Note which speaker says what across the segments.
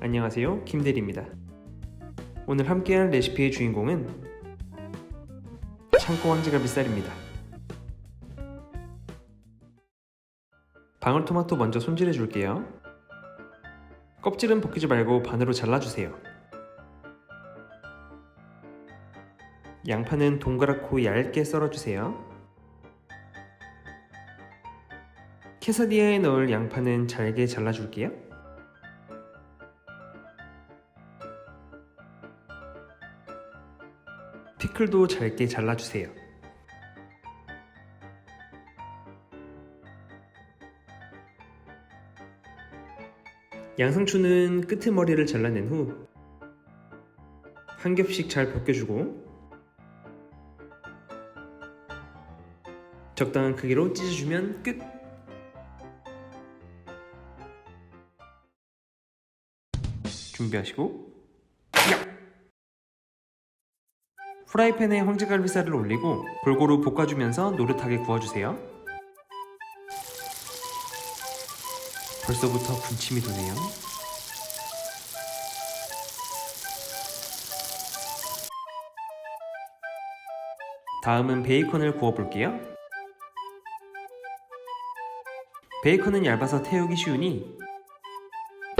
Speaker 1: 안녕하세요. 김대리입니다. 오늘 함께할 레시피의 주인공은 창고 황제갈비살입니다. 방울토마토 먼저 손질해 줄게요. 껍질은 벗기지 말고 반으로 잘라주세요. 양파는 동그랗고 얇게 썰어주세요 케사디아에 넣을 양파는 잘게 잘라줄게요 피클도 잘게 잘라주세요. 양상추는 끝에 머리를 잘라낸 후 한 겹씩 잘 벗겨주고 적당한 크기로 찢어주면 끝! 준비하시고 프라이팬에 황제갈비살을 올리고 골고루 볶아주면서 노릇하게 구워주세요. 벌써부터 군침이 도네요. 다음은 베이컨을 구워볼게요. 베이컨은 얇아서 태우기 쉬우니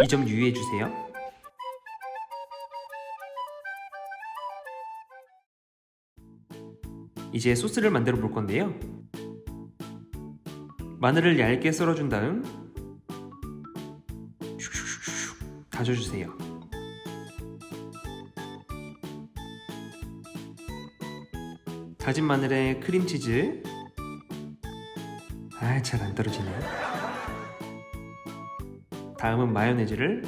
Speaker 1: 이 점 유의해주세요. 이제 소스를 만들어 볼 건데요. 마늘을 얇게 썰어준 다음 다져주세요. 다진 마늘에 크림치즈 아, 잘 안 떨어지네요. 다음은 마요네즈를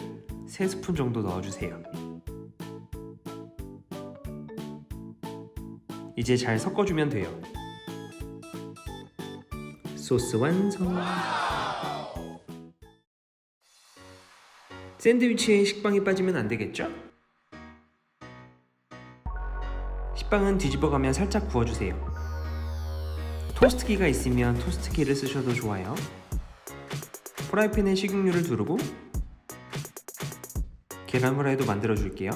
Speaker 1: 3스푼 정도 넣어주세요. 이제 잘 섞어주면 돼요. 소스 완성. 샌드위치에 식빵이 빠지면 안 되겠죠? 식빵은 뒤집어가며 살짝 구워주세요. 토스트기가 있으면 토스트기를 쓰셔도 좋아요. 프라이팬에 식용유를 두르고 계란 후라이도 만들어 줄게요.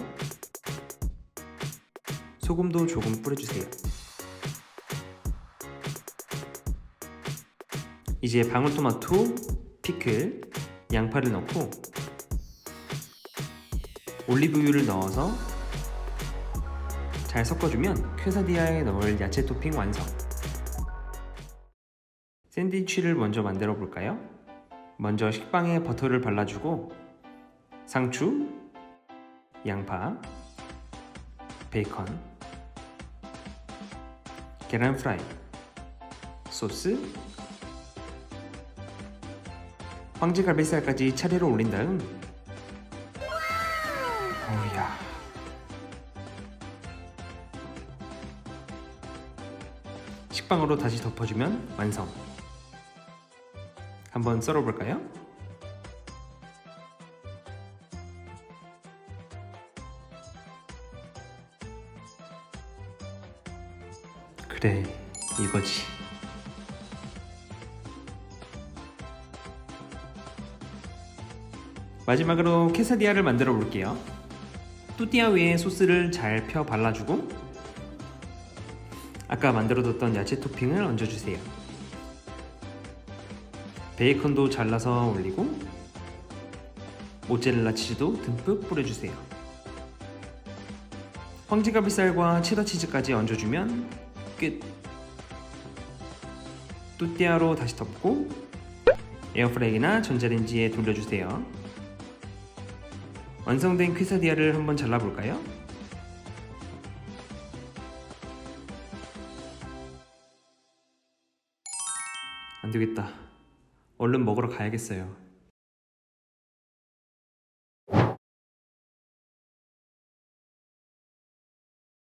Speaker 1: 소금도 조금 뿌려주세요. 이제 방울토마토, 피클, 양파를 넣고 올리브유를 넣어서 잘 섞어주면 퀘사디아에 넣을 야채 토핑 완성. 샌드위치를 먼저 만들어 볼까요? 먼저 식빵에 버터를 발라주고 상추, 양파, 베이컨, 계란 프라이, 소스, 황제 갈비살까지 차례로 올린 다음. 어우야. 식빵으로 다시 덮어주면 완성. 한번 썰어볼까요? 그래 이거지. 마지막으로 케사디아를 만들어 볼게요. 뚜띠아 위에 소스를 잘 펴 발라주고 아까 만들어뒀던 야채 토핑을 얹어주세요. 베이컨도 잘라서 올리고 모짜렐라 치즈도 듬뿍 뿌려주세요. 황제가비살과 체더 치즈까지 얹어주면 끝 뚜띠아로 다시 덮고 에어프라이기나 전자레인지에 돌려주세요. 완성된 퀴사디아를 한번 잘라볼까요? 안되겠다. 얼른 먹으러 가야겠어요